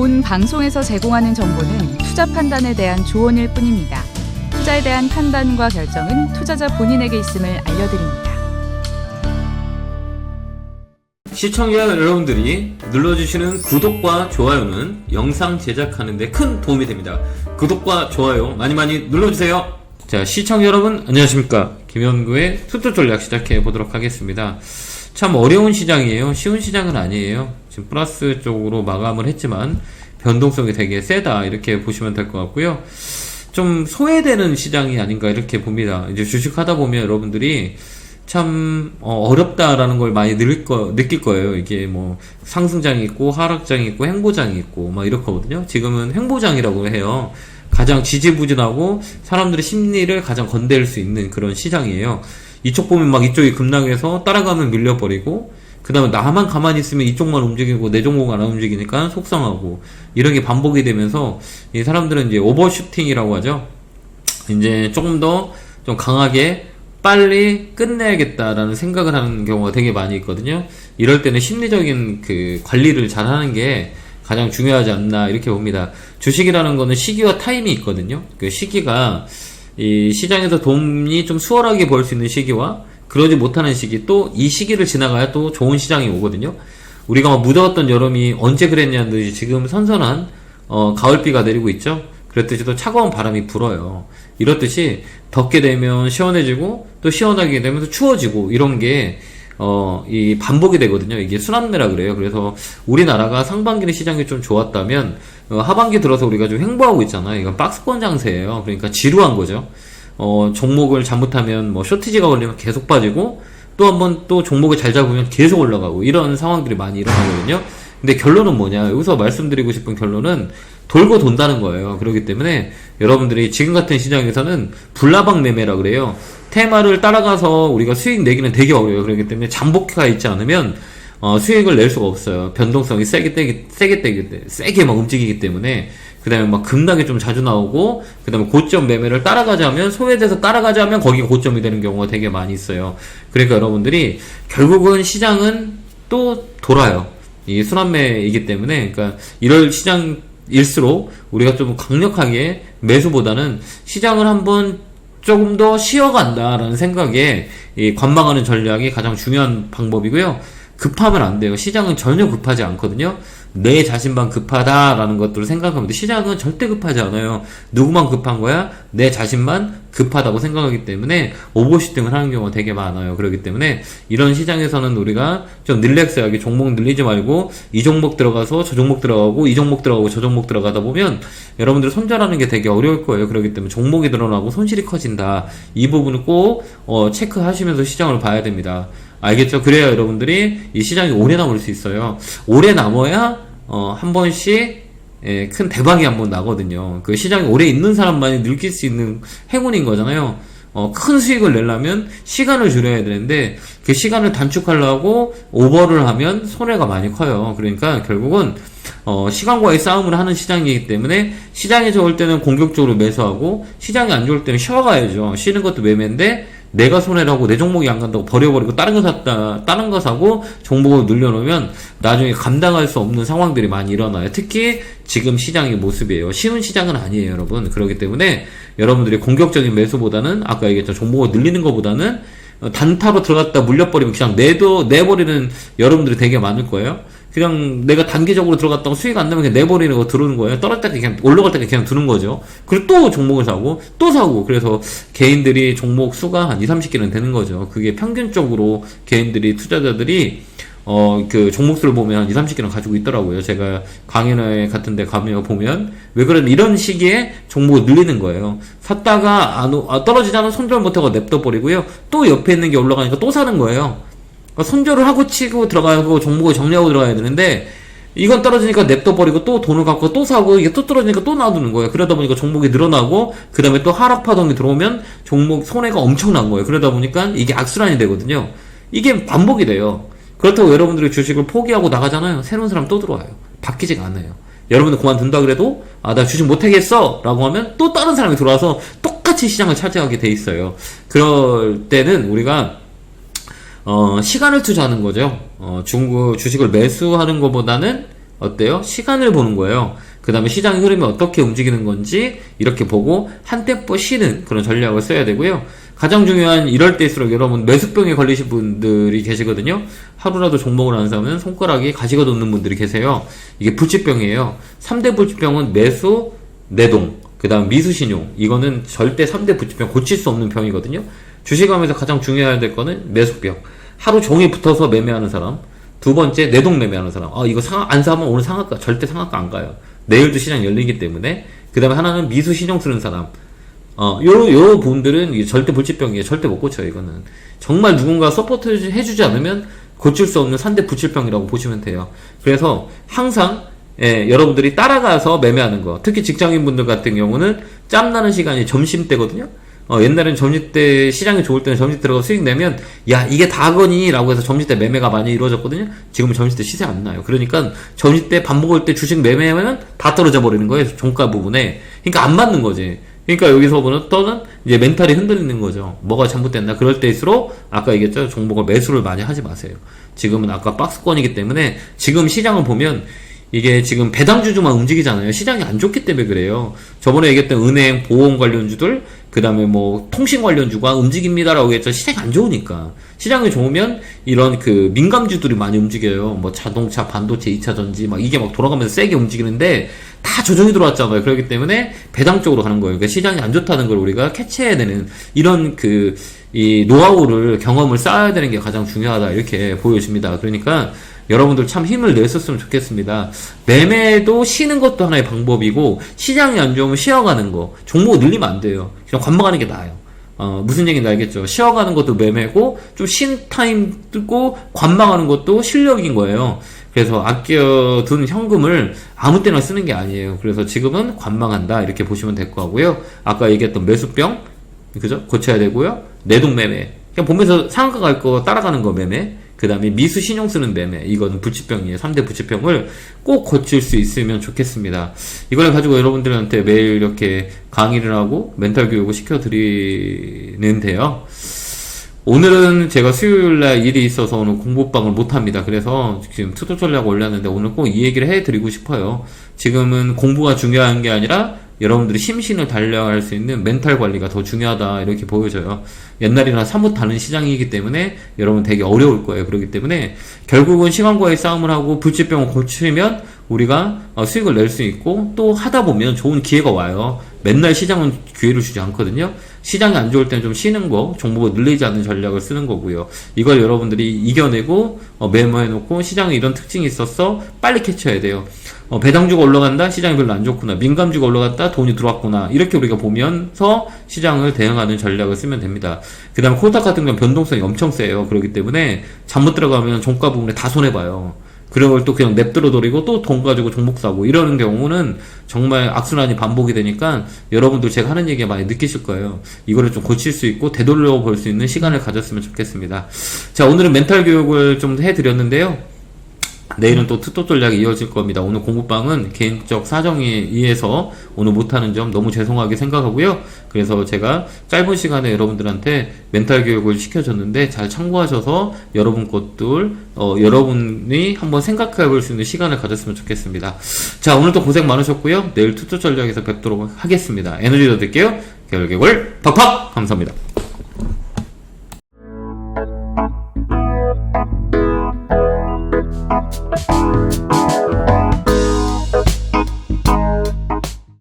본 방송에서 제공하는 정보는 투자 판단에 대한 조언일 뿐입니다. 투자에 대한 판단과 결정은 투자자 본인에게 있음을 알려드립니다. 시청자 여러분들이 눌러주시는 구독과 좋아요는 영상 제작하는데 큰 도움이 됩니다. 구독과 좋아요 많이 많이 눌러주세요. 자, 시청자 여러분, 안녕하십니까. 김현구의 투투 전략 시작해 보도록 하겠습니다. 참 어려운 시장이에요. 쉬운 시장은 아니에요. 지금 플러스 쪽으로 마감을 했지만 변동성이 되게 세다. 이렇게 보시면 될 것 같고요. 좀 소외되는 시장이 아닌가 이렇게 봅니다. 이제 주식 하다 보면 여러분들이 참 어, 렵다라는 걸 많이 느낄, 거, 느낄 거예요. 이게 뭐 상승장이 있고 하락장이 있고 행보장이 있고 막 이렇거든요. 지금은 행보장이라고 해요. 가장 지지부진하고 사람들의 심리를 가장 건들 수 있는 그런 시장이에요. 이쪽 보면 막 이쪽이 급락해서 따라가면 밀려버리고 그 다음에 나만 가만히 있으면 이쪽만 움직이고 내 종목 안 움직이니까 속상하고 이런 게 반복이 되면서 이 사람들은 이제 오버슈팅이라고 하죠. 이제 조금 더 좀 강하게 빨리 끝내야겠다라는 생각을 하는 경우가 되게 많이 있거든요. 이럴 때는 심리적인 그 관리를 잘 하는 게 가장 중요하지 않나 이렇게 봅니다. 주식이라는 거는 시기와 타임이 있거든요. 그 시기가 이 시장에서 돈이 좀 수월하게 벌 수 있는 시기와 그러지 못하는 시기 또 이 시기를 지나가야 또 좋은 시장이 오거든요. 우리가 막 무더웠던 여름이 언제 그랬냐는 듯이 지금 선선한 어, 가을비가 내리고 있죠. 그랬듯이 또 차가운 바람이 불어요. 이렇듯이 덥게 되면 시원해지고 또 시원하게 되면 또 추워지고 이런 게 어, 이 반복이 되거든요. 이게 순환매라 그래요. 그래서 우리나라가 상반기는 시장이 좀 좋았다면 어, 하반기 들어서 우리가 좀 횡보하고 있잖아요. 이건 박스권 장세예요. 그러니까 지루한 거죠. 어, 종목을 잘못하면 뭐 쇼티지가 걸리면 계속 빠지고 또 한번 또 종목을 잘 잡으면 계속 올라가고 이런 상황들이 많이 일어나거든요. 근데 결론은 뭐냐? 여기서 말씀드리고 싶은 결론은 돌고 돈다는 거예요. 그렇기 때문에 여러분들이 지금 같은 시장에서는 불나방 매매라 그래요. 테마를 따라가서 우리가 수익 내기는 되게 어려워요. 그렇기 때문에 잠복해가 있지 않으면 어, 수익을 낼 수가 없어요. 변동성이 세게 떼기, 세게 떼기, 때- 세게 막 움직이기 때문에. 그 다음에 막 급락이 좀 자주 나오고, 그 다음에 고점 매매를 따라가자면, 소외돼서 따라가자면 거기가 고점이 되는 경우가 되게 많이 있어요. 그러니까 여러분들이 결국은 시장은 또 돌아요. 이 순환매이기 때문에, 그러니까 이럴 시장일수록 우리가 좀 강력하게 매수보다는 시장을 한번 조금 더 쉬어간다라는 생각에 이 관망하는 전략이 가장 중요한 방법이고요. 급하면 안 돼요. 시장은 전혀 급하지 않거든요. 내 자신만 급하다라는 것들을 생각하면 돼. 시장은 절대 급하지 않아요. 누구만 급한 거야? 내 자신만 급하다고 생각하기 때문에 오버슈팅을 하는 경우가 되게 많아요. 그렇기 때문에 이런 시장에서는 우리가 좀 릴렉스하게 종목 늘리지 말고 이 종목 들어가서 저 종목 들어가고 이 종목 들어가고 저 종목 들어가다 보면 여러분들 손절하는 게 되게 어려울 거예요. 그렇기 때문에 종목이 늘어나고 손실이 커진다. 이 부분을 꼭 어, 체크하시면서 시장을 봐야 됩니다. 알겠죠? 그래야 여러분들이 이 시장이 오래 남을 수 있어요. 오래 남아야 어, 한 번씩 예, 큰 대박이 한 번 나거든요. 그 시장이 오래 있는 사람만이 느낄 수 있는 행운인 거잖아요. 어, 큰 수익을 내려면 시간을 줄여야 되는데 그 시간을 단축하려고 오버를 하면 손해가 많이 커요. 그러니까 결국은 어, 시간과의 싸움을 하는 시장이기 때문에 시장이 좋을 때는 공격적으로 매수하고 시장이 안 좋을 때는 쉬어가야죠. 쉬는 것도 매매인데 내가 손해라고 내 종목이 안 간다고 버려버리고 다른 거 샀다 다른 거 사고 종목을 늘려놓으면 나중에 감당할 수 없는 상황들이 많이 일어나요. 특히 지금 시장의 모습이에요. 쉬운 시장은 아니에요 여러분. 그렇기 때문에 여러분들이 공격적인 매수보다는 아까 얘기했죠 종목을 늘리는 것보다는 어, 단타로 들어갔다 물려버리면 그냥 내도 내버리는 여러분들이 되게 많을 거예요 그냥 내가 단기적으로 들어갔다고 수익 안 나면 그냥 내버리는 거 들어오는 거예요. 떨어질 때 그냥 올라갈 때 그냥 두는 거죠. 그리고 또 종목을 사고 또 사고 그래서 개인들이 종목 수가 한 2, 30개는 되는 거죠. 그게 평균적으로 개인들이 투자자들이 어 그 종목수를 보면 한 2, 30개는 가지고 있더라고요. 제가 강연회 같은 데 가면 보면 왜 그러면 이런 시기에 종목을 늘리는 거예요. 샀다가 안 오- 아, 떨어지지 않으면 손절 못하고 냅둬 버리고요. 또 옆에 있는 게 올라가니까 또 사는 거예요. 그러니까 손절을 하고 치고 들어가고 종목을 정리하고 들어가야 되는데 이건 떨어지니까 냅둬 버리고 또 돈을 갖고 또 사고 이게 또 떨어지니까 또 놔두는 거예요. 그러다 보니까 종목이 늘어나고 그 다음에 또 하락 파동이 들어오면 종목 손해가 엄청난 거예요. 그러다 보니까 이게 악순환이 되거든요. 이게 반복이 돼요. 그렇다고 여러분들이 주식을 포기하고 나가잖아요. 새로운 사람 또 들어와요. 바뀌지가 않아요. 여러분들 그만둔다 그래도 아 나 주식 못하겠어 라고 하면 또 다른 사람이 들어와서 똑같이 시장을 차지하게 돼 있어요. 그럴 때는 우리가 어, 시간을 투자하는 거죠. 어, 중국 주식을 매수하는 것보다는 어때요? 시간을 보는 거예요. 그 다음에 시장의 흐름이 어떻게 움직이는 건지 이렇게 보고 한 템포 쉬는 그런 전략을 써야 되고요. 가장 중요한 이럴 때일수록 여러분 매수병에 걸리신 분들이 계시거든요. 하루라도 종목을 안 사면 손가락이 가시가 돋는 분들이 계세요. 이게 불치병이에요. 3대 불치병은 매수, 내동, 그 다음 미수신용. 이거는 절대 3대 불치병 고칠 수 없는 병이거든요. 주식하면서 가장 중요해야 될 거는 매수병. 하루 종일 붙어서 매매하는 사람. 두 번째 내동 매매하는 사람. 아 이거 상, 안 사면 오늘 상한가 절대 상한가 안 가요. 내일도 시장 열리기 때문에. 그 다음에 하나는 미수 신용 쓰는 사람. 어, 요, 요 분들은 절대 불치병이에요. 절대 못 고쳐요, 이거는. 정말 누군가 서포트 해주지 않으면 고칠 수 없는 산대 불치병이라고 보시면 돼요. 그래서 항상, 예, 여러분들이 따라가서 매매하는 거. 특히 직장인분들 같은 경우는 짬나는 시간이 점심 때거든요. 어, 옛날엔 점심 때, 시장이 좋을 때는 때 들어가 수익 내면, 야, 이게 다거니? 라고 해서 점심 때 매매가 많이 이루어졌거든요? 지금은 점심 때 시세 안 나요. 그러니까 점심 때밥 먹을 때 주식 매매하면 다 떨어져 버리는 거예요. 종가 부분에. 그러니까 안 맞는 거지. 그러니까 여기서부터 또는 이제 멘탈이 흔들리는 거죠. 뭐가 잘못됐나. 그럴 때일수록 아까 얘기했죠. 종목을 매수를 많이 하지 마세요. 지금은 아까 박스권이기 때문에 지금 시장을 보면 이게 지금 배당주주만 움직이잖아요. 시장이 안 좋기 때문에 그래요. 저번에 얘기했던 은행, 보험 관련주들, 그 다음에 뭐 통신 관련주가 움직입니다라고 했죠. 시장이 안 좋으니까. 시장이 좋으면 이런 그 민감주들이 많이 움직여요. 뭐 자동차, 반도체, 2차 전지 막 이게 막 돌아가면서 세게 움직이는데 다 조정이 들어왔잖아요. 그렇기 때문에 배당 쪽으로 가는 거예요. 그러니까 시장이 안 좋다는 걸 우리가 캐치해야 되는 이런 그 이 노하우를 경험을 쌓아야 되는 게 가장 중요하다 이렇게 보여집니다. 그러니까 여러분들 참 힘을 냈었으면 좋겠습니다. 매매도 쉬는 것도 하나의 방법이고 시장이 안 좋으면 쉬어가는 거 종목 늘리면 안 돼요. 그냥 관망하는 게 나아요. 어, 무슨 얘기인지 알겠죠? 쉬어가는 것도 매매고 좀 쉰 타임 뜨고 관망하는 것도 실력인 거예요. 그래서 아껴둔 현금을 아무 때나 쓰는 게 아니에요. 그래서 지금은 관망한다 이렇게 보시면 될 거고요. 아까 얘기했던 매수병 그죠? 고쳐야 되고요. 내동 매매. 그냥 보면서 상한가 갈 거 따라가는 거 매매. 그 다음에 미수 신용 쓰는 매매. 이거는 부치병이에요. 3대 부치병을 꼭 고칠 수 있으면 좋겠습니다. 이걸 가지고 여러분들한테 매일 이렇게 강의를 하고 멘탈 교육을 시켜드리는데요. 오늘은 제가 수요일 날 일이 있어서 오늘 공부방을 못 합니다. 그래서 지금 투도 전략 올렸는데 오늘 꼭 이 얘기를 해드리고 싶어요. 지금은 공부가 중요한 게 아니라 여러분들이 심신을 달려갈 수 있는 멘탈 관리가 더 중요하다 이렇게 보여져요. 옛날이나 사뭇 다른 시장이기 때문에 여러분 되게 어려울 거예요. 그렇기 때문에 결국은 시간과의 싸움을 하고 불치병을 고치면 우리가 어, 수익을 낼 수 있고 또 하다 보면 좋은 기회가 와요. 맨날 시장은 기회를 주지 않거든요. 시장이 안 좋을 때는 좀 쉬는 거, 종목을 늘리지 않는 전략을 쓰는 거고요. 이걸 여러분들이 이겨내고 어, 메모해놓고 시장에 이런 특징이 있었어 빨리 캐치해야 돼요. 어, 배당주가 올라간다? 시장이 별로 안 좋구나. 민감주가 올라갔다? 돈이 들어왔구나. 이렇게 우리가 보면서 시장을 대응하는 전략을 쓰면 됩니다. 그 다음에 코스닥 같은 경우는 변동성이 엄청 세요. 그렇기 때문에 잘못 들어가면 종가 부분에 다 손해봐요 그런 걸또 그냥 냅들어 버리고 또 돈 가지고 종목 사고 이러는 경우는 정말 악순환이 반복이 되니까 여러분들 제가 하는 얘기가 많이 느끼실 거예요. 이거를 좀 고칠 수 있고 되돌려 볼 수 있는 시간을 가졌으면 좋겠습니다. 자, 오늘은 멘탈 교육을 좀 해드렸는데요. 내일은 또 투토 전략이 이어질 겁니다. 오늘 공부방은 개인적 사정에 의해서 오늘 못하는 점 너무 죄송하게 생각하고요. 그래서 제가 짧은 시간에 여러분들한테 멘탈 교육을 시켜줬는데 잘 참고하셔서 여러분 것들, 어, 여러분이 한번 생각해 볼 수 있는 시간을 가졌으면 좋겠습니다. 자, 오늘도 고생 많으셨고요. 내일 투토 전략에서 뵙도록 하겠습니다. 에너지 더 드릴게요. 결계골 팍팍! 감사합니다.